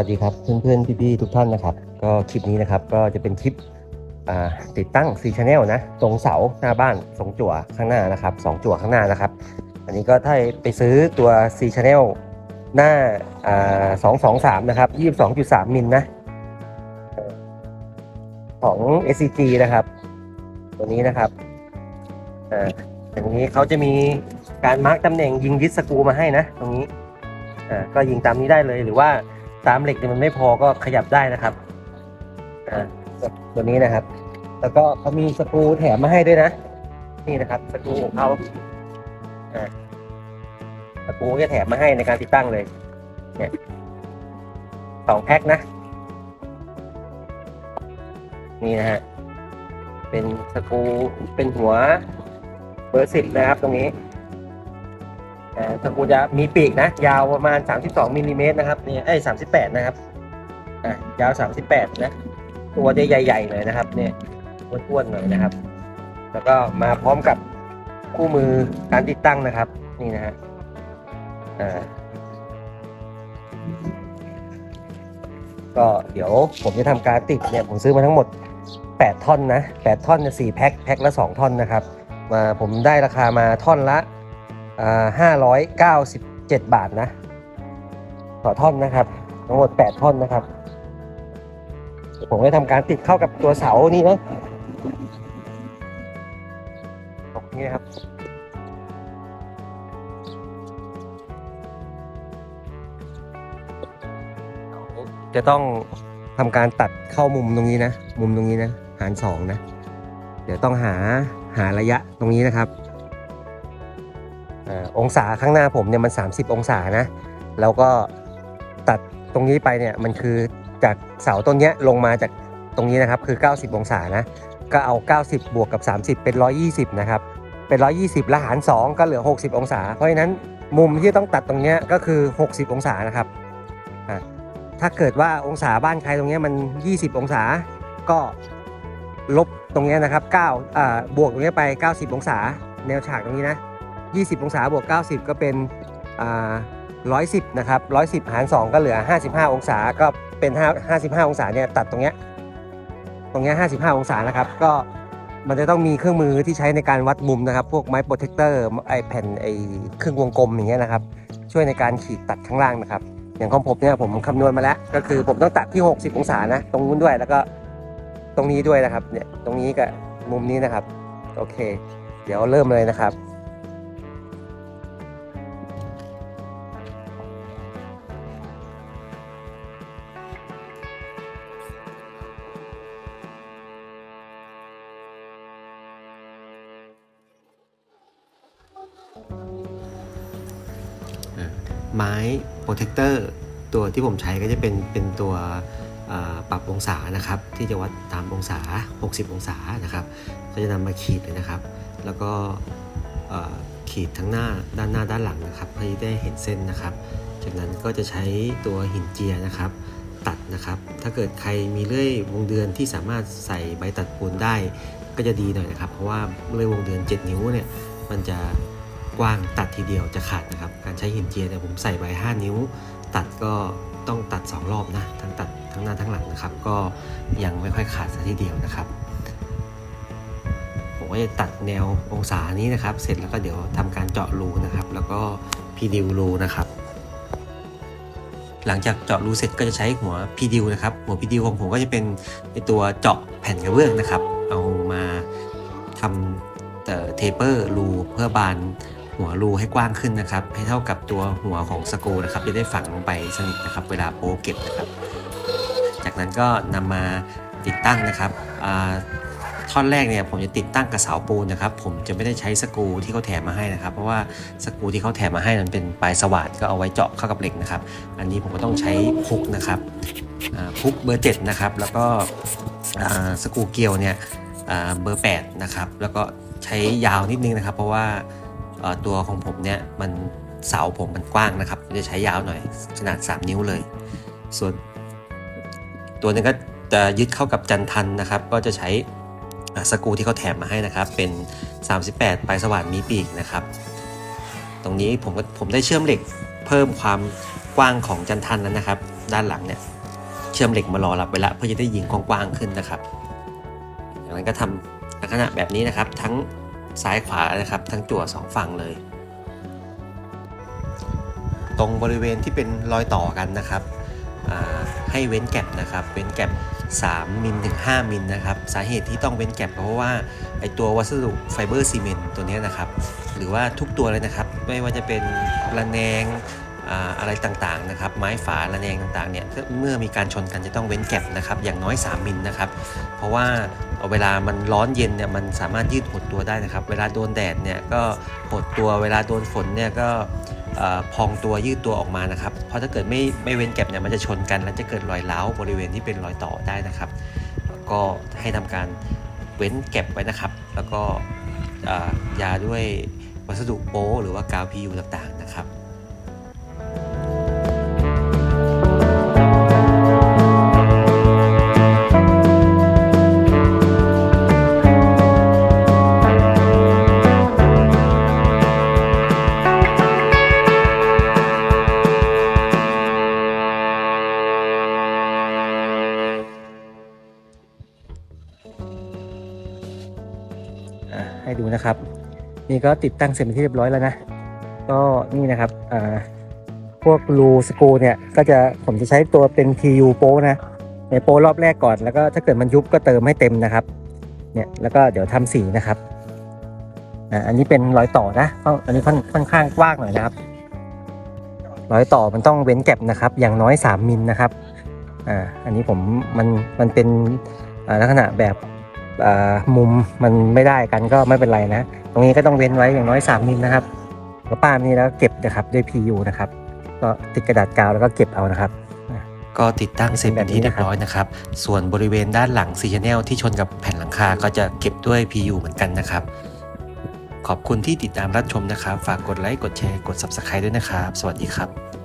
วัสดีครับ เพื่อนๆ พี่ๆ ทุกท่านนะครับ ก็คลิปนี้นะครับก็จะเป็นคลิปติดตั้ง4 Channel นะ ตรงเสาหน้าบ้านสองจั่วข้างหน้านะครับสองจั่วข้างหน้านะครับ อันนี้ก็ถ้าไปซื้อตัว4 Channel หน้าสอ่า223นะครับ22.3มิลนะเอ่อของ SCG นะครับ ตัวนี้นะครับอ่าอย่างนี้เขาจะมีการมาร์กตำแหน่งยิงดิสสกูมาให้นะ ตรงนี้อ่าก็ยิงตามนี้ได้เลยหรือว่า ตามเหล็กเนี่ยมันไม่พอก็ขยับได้นะครับอ่าตัวนี้นะครับ แล้วก็เขามีสกรูแถมมาให้ด้วยนะ นี่นะครับสกรูของเขาอ่าสกรูจะแถมมาให้ในการติดตั้งเลย เนี่ยสองแพ็คนะ นี่นะฮะเป็นสกรูเป็นหัวเบอร์สิบนะครับตรงนี้ อ่าสกรูจะมีปีกนะ ยาวประมาณ 32มิลลิเมตรนะครับเนี่ยไอ้38 นะครับอ่ายาว 38 นะ ตัวจะใหญ่ๆหน่อยนะครับ เนี่ยอ้วนๆหน่อยนะครับ แล้วก็มาพร้อมกับคู่มือการติดตั้งนะครับ นี่นะฮะอ่าก็เดี๋ยวผมจะทำการติดเนี่ยผมซื้อมาทั้งหมด 8 ท่อนนะ 8 ท่อนเนี่ย4แพ็คแพ็คละ 2 ท่อนนะครับมาผมได้ราคามาท่อนละ ห้าร้อยเก้าสิบเจ็ดบาทนะ ต่อท่อนนะครับ ทั้งหมดแปดท่อนนะครับ ผมจะทำการติดเข้ากับตัวเสานี่นะตรงนี้นะครับจะต้องทำการตัดเข้ามุมตรงนี้นะ มุมตรงนี้นะ หารสองนะ เดี๋ยวต้องหาหาระยะตรงนี้นะครับ องศาข้างหน้าผมเนี่ยมัน 30 องศานะ แล้วก็ตัดตรงนี้ไปเนี่ยมันคือจากเสาต้นเนี้ยลงมาจากตรงนี้นะครับคือ 90 องศานะ ก็เอา 90 บวกกับ 30 เป็น 120 นะครับ เป็น 120 แล้วหาร 2 ก็เหลือ 60 องศา เพราะฉะนั้นมุมที่ต้องตัดตรงเนี้ยก็คือ 60 องศานะครับอ่าถ้าเกิดว่าองศาบ้านใครตรงเนี้ยมัน 20 องศา ก็ลบตรงเนี้ยนะครับ9อ่าบวกตรงเนี้ยไป 90 องศา แนวฉากตรงนี้นะ 20 องศาบวก 90 ก็เป็นอ่า110 นะครับ 110 หาร 2 ก็เหลือ 55 องศา ก็เป็น5 55 องศาเนี่ยตัดตรงเนี้ย ตรงเนี้ย 55 องศานะครับ ก็มันจะต้องมีเครื่องมือที่ใช้ในการวัดมุมนะครับ พวกไม้โปรเทคเตอร์ไอแผ่นไอเครื่องวงกลมอย่างเงี้ยนะครับ ช่วยในการขีดตัดข้างล่างนะครับ อย่างของผมเนี่ยผมคำนวณมาแล้ว ก็คือผมต้องตัดที่ 60 องศานะ ตรงนู้นด้วย แล้วก็ตรงนี้ด้วยนะครับ เนี่ย ตรงนี้กับมุมนี้นะครับ โอเค เดี๋ยวเริ่มเลยนะครับ ไม้โปรเทคเตอร์ตัวที่ผมใช้ก็จะเป็นเป็นตัวปรับองศานะครับ ที่จะวัดตามองศา 60 องศานะครับ ก็จะนำมาขีดเลยนะครับ แล้วก็ขีดทั้งหน้าด้านหน้าด้านหลังนะครับเพื่อที่ได้เห็นเส้นนะครับ จากนั้นก็จะใช้ตัวหินเจียนะครับ ตัดนะครับ ถ้าเกิดใครมีเลื่อยวงเดือนที่สามารถใส่ใบตัดปูนได้ก็จะดีหน่อยนะครับ เพราะว่าเลื่อยวงเดือน 7 นิ้วเนี่ยมันจะ กว้างตัดทีเดียวจะขาดนะครับ การใช้หินเจียเนี่ยผมใส่ใบ5นิ้ว ตัดก็ต้องตัด 2 รอบนะทั้งตัดทั้งหน้าทั้งหลังนะครับ ก็ยังไม่ค่อยขาดสัทีเดียวนะครับผมก็จะตัดแนวองศานี้นะครับ เสร็จแล้วก็เดี๋ยวทำการเจาะรูนะครับ แล้วก็พีดิวรูนะครับ หลังจากเจาะรูเสร็จก็จะใช้หัวพีดิวนะครับ หัวพีดิวของผมก็จะเป็นในตัวเจาะแผ่นกระเบื้องนะครับ เอามาทำเทเปอร์รูเพื่อบาน หัวรูให้กว้างขึ้นนะครับ ให้เท่ากับตัวหัวของสกูนะครับจะได้ฝังลงไปสนิทนะครับ เวลาโป๊เก็บนะครับ จากนั้นก็นำมาติดตั้งนะครับอ่าท่อนแรกเนี่ยผมจะติดตั้งกับเสาปูนนะครับ ผมจะไม่ได้ใช้สกูที่เขาแถมมาให้นะครับ เพราะว่าสกูที่เขาแถมมาให้มันเป็นปลายสว่านก็เอาไว้เจาะเข้ากับเหล็กนะครับ อันนี้ผมก็ต้องใช้พุกนะครับอ่าพุกเบอร์7นะครับแล้วก็อ่าสกูเกลียวเนี่ยอ่าเบอร์8นะครับแล้วก็ใช้ยาวนิดนึงนะครับ เพราะว่า ตัวของผมเนี่ยมันเสาผมมันกว้างนะครับจะใช้ยาวหน่อยขนาด 3 นิ้วเลย ส่วน ตัวนึงก็จะยึดเข้ากับจันทันนะครับ ก็จะใช้สกูที่เขาแถมมาให้นะครับ เป็น 38 ปลายสว่านมีปีกนะครับ ตรงนี้ผมก็ผมได้เชื่อมเหล็กเพิ่มความกว้างของจันทันนั้นนะครับ ด้านหลังเนี่ยเชื่อมเหล็กมารอรับไว้ละเพื่อจะได้ยิงกว้างๆขึ้นนะครับจากนั้นก็ทำลักษณะแบบนี้นะครับ ทั้ง ซ้ายขวานะครับ ทั้งจั่วสองฝั่งเลย ตรงบริเวณที่เป็นรอยต่อกันนะครับให้เว้นแก็บนะครับ เว้นแก็บ3มิลถึง5มิลนะครับ สาเหตุที่ต้องเว้นแก็บเพราะว่าไอตัววัสดุไฟเบอร์ซีเมนต์ตัวนี้นะครับ หรือว่าทุกตัวเลยนะครับ ไม่ว่าจะเป็นระแนง อะไรต่างๆนะครับไม้ฝาระแนงต่างๆเนี่ยเมื่อมีการชนกันจะต้องเว้นแก็บนะครับอย่างน้อย 3 มิลนะครับเพราะว่าเวลามันร้อนเย็นเนี่ยมันสามารถยืดหดตัวได้นะครับ เวลาโดนแดดเนี่ยก็หดตัวเวลาโดนฝนเนี่ยก็พองตัวยืดตัวออกมานะครับ เพราะถ้าเกิดไม่ไม่เว้นแก็บเนี่ยมันจะชนกัน แล้วจะเกิดรอยร้าบริเวณที่เป็นรอยต่อได้นะครับ ก็ให้ทำการเว้นแก็บไว้นะครับ แล้วก็ยาด้วยวัสดุโป๊หรือว่ากาว PU ต่างๆ นี่ก็ติดตั้งเสร็จเป็นที่เรียบร้อยแล้วนะ ก็นี่นะครับอ่าพวกรูสกูเนี่ยก็จะผมจะใช้ตัวเป็น TU โป้นะในโป้รอบแรกก่อนแล้วก็ถ้าเกิดมันยุบก็เติมให้เต็มนะครับเนี่ยแล้วก็เดี๋ยวทำสีนะครับอ่าอันนี้เป็นรอยต่อนะองอันนี้ค่อนค่อนข้างกว้างหน่อยนะครับรอยต่อมันต้องเว้นแก็บนะครับ อย่างน้อย 3มิลนะครับอ่าอันนี้ผมมันมันเป็นอ่าลักษณะแบบ มุมมันไม่ได้กันก็ไม่เป็นไรนะ ตรงนี้ก็ต้องเว้นไว้อย่างน้อย 3มิลนะครับแล้วป้ามนี้แล้วเก็บนะครับด้วย PU นะครับก็ติดกระดาษกาวแล้วก็เก็บเอานะครับก็ติดตั้งเสร็จเป็นที่เรียบร้อยนะครับ ส่วนบริเวณด้านหลังซีชแนลที่ชนกับแผ่นหลังคาก็จะเก็บด้วย PU เหมือนกันนะครับ ขอบคุณที่ติดตามรับชมนะครับ ฝากกดไลค์กดแชร์กด Subscribe ด้วยนะครับ สวัสดีครับ